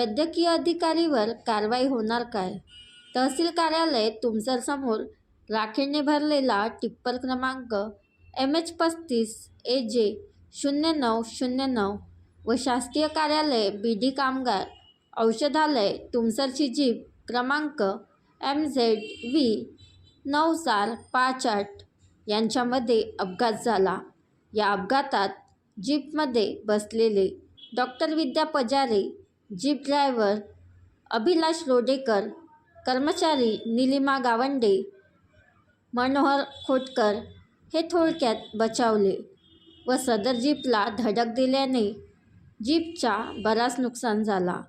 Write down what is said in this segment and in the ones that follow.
वैद्यकीय अधिकारीवर कारवाई होणार काय? तहसील कार्यालय तुमसरसमोर राखेने भरलेला टिप्पर क्रमांक एम एच पस्तीस ए जे शून्य नऊ शून्य नऊ व शासकीय कार्यालय बी डी कामगार औषधालय तुमसरची जीप क्रमांक एम झेड व्ही नऊ चार पाच आठ यांच्यामध्ये अपघात झाला. या अपघातात जीपमध्ये बसलेले doctor Vidya Pajare jeep driver Abhilash Rodekar कर्मचारी निलिमा गावंडे मनोहर खोटकर हे थोडक्यात बचावले व सदर जीपला धडक दिल्याने जीपचा बराच नुकसान झाला.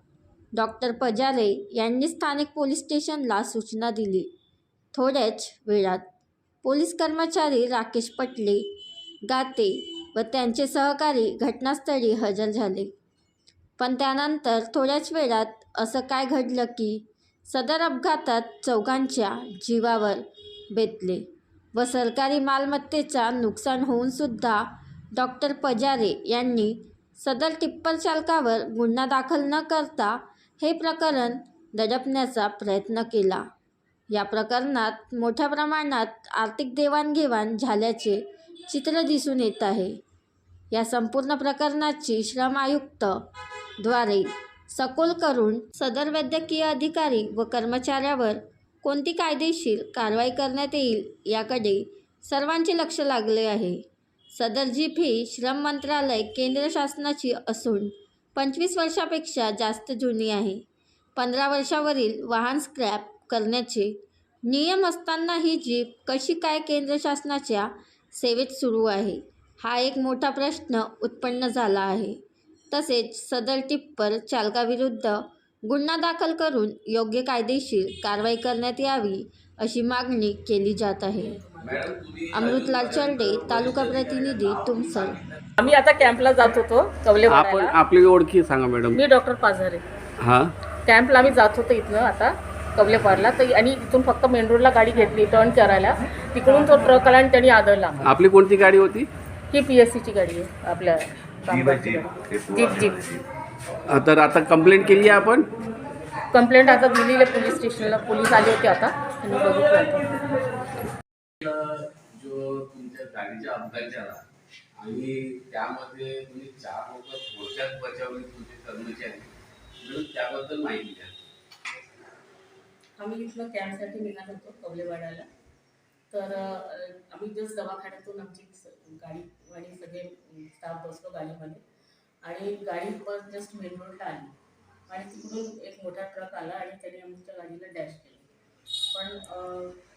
डॉक्टर पजारे यांनी स्थानिक पोलीस स्टेशनला सूचना दिली. थोड्याच वेळात पोलीस कर्मचारी राकेश पटले गाते व त्यांचे सहकारी घटनास्थळी हजर झाले. पण त्यानंतर थोड्याच वेळात असं काय घडलं की सदर अपघातात चौघांच्या जीवावर बेतले व सरकारी मालमत्तेचा नुकसान होऊनसुद्धा डॉक्टर पजारे यांनी सदर टिप्पर चालकावर गुन्हा दाखल न करता हे प्रकरण दडपण्याचा प्रयत्न केला. या प्रकरणात मोठ्या प्रमाणात आर्थिक देवाणघेवाण झाल्याचे चित्र दिसून येत आहे. या संपूर्ण प्रकरणाची श्रम आयुक्त द्वारे सखोल करून सदर वैद्यकीय अधिकारी व कर्मचाऱ्यावर कोणती कायदेशीर कारवाई करण्यात येईल याकडे सर्वांचे लक्ष लागले आहे. सदर जीप ही श्रम मंत्रालय केंद्र शासनाची असून पंचवीस वर्षापेक्षा जास्त जुनी आहे. पंधरा वर्षावरील वाहन स्क्रॅप करण्याचे नियम असताना ही जीप कशी काय केंद्र शासनाच्या सेवेत सुरू आहे हा एक मोठा प्रश्न उत्पन्न झाला आहे. तसेच सदर टिप्पर चालकाविरुद्ध गुन्हा दाखल करून योग्य कायदेशीर कारवाई करण्यात यावी अशी मागणी केली जात आहे. अमृतलाल चर्डे तालुका प्रतिनिधी तुमसर. आम्ही आता कॅम्पला जात होतो कवले आपण आपली ओळखी सांगा मॅडम. मी डॉक्टर पाझारे. हा? कॅम्पला आम्ही जात होतो इथनं आता कवलेपारला तर आणि इथून फक्त मेन रोडला गाडी घेतली टर्न करायला. तिकडून तो ट्रक आला आणि त्यांनी आदळला. आपली कोणती गाडी होती? ही पी एस सीची गाडी आहे आपल्या. जीप जीप अ, तर आता कंप्लेंट केली आहे आपण? कंप्लेंट आता दिली आहे पोलीस स्टेशनला पोलीस आले होते आता. आणि बघितलं आता. जो तुमच्या गाडीचा अपघात झाला आणि त्यामध्ये तुम्ही चार लोक थोडक्यात बचावले तुमचे कर्मचारी. म्हणून त्याबद्दल माहिती द्या. आम्ही इथलं कॅम्पसाठी निघालो होतो कवलेवाड्याला. तर अं, आम्ही जस्ट दवाखान्यातून आमची स- गाडी आणि सगळे स्टाफ बसलो गाडीमध्ये. आणि गाडी पण जस्ट मेन रोडला आली. आणि तिकडून एक मोठा ट्रक आला आणि त्याने आमच्या गाडीला डॅश केलं. पण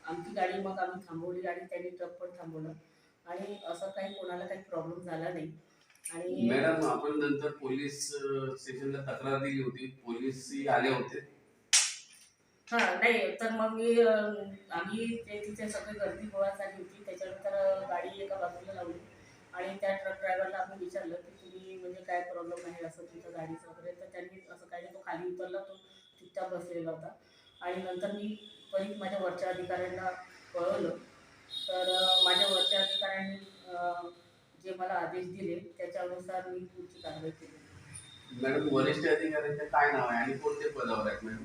आमची गाडी मग आम्ही थांबवली आणि त्यांनी ट्रक पण थांबवलं. आणि असं काही कोणाला काही प्रॉब्लेम झाला नाही. आणि मॅडम आपण नंतर पोलीस स्टेशनला तक्रार दिली होती. पोलीसही आले होते. हा नाही तर मग मी आम्ही ते तिथे सगळी गर्दी गोळा झाली होती. त्याच्यानंतर गाडी एका बाजूला लावली. आणि त्या ट्रक ड्रायव्हरला आम्ही विचारलं की तुम्ही म्हणजे काय प्रॉब्लेम आहे असं तुमच्या गाडीचं वगैरे? तर त्यांनी असं काही तो खाली उतरला तो चुपचाप बसलेला होता. आणि नंतर मी त्वरित माझ्या वरच्या अधिकाऱ्यांना कळवलं. तर माझ्या वरच्या अधिकाऱ्यांनी जे मला आदेश दिले त्याच्यानुसार मी पुढची कारवाई केली. मॅडम वरिष्ठ अधिकाऱ्यांचं काय नाव आहे आणि कोणते पदावर आहेत मॅडम?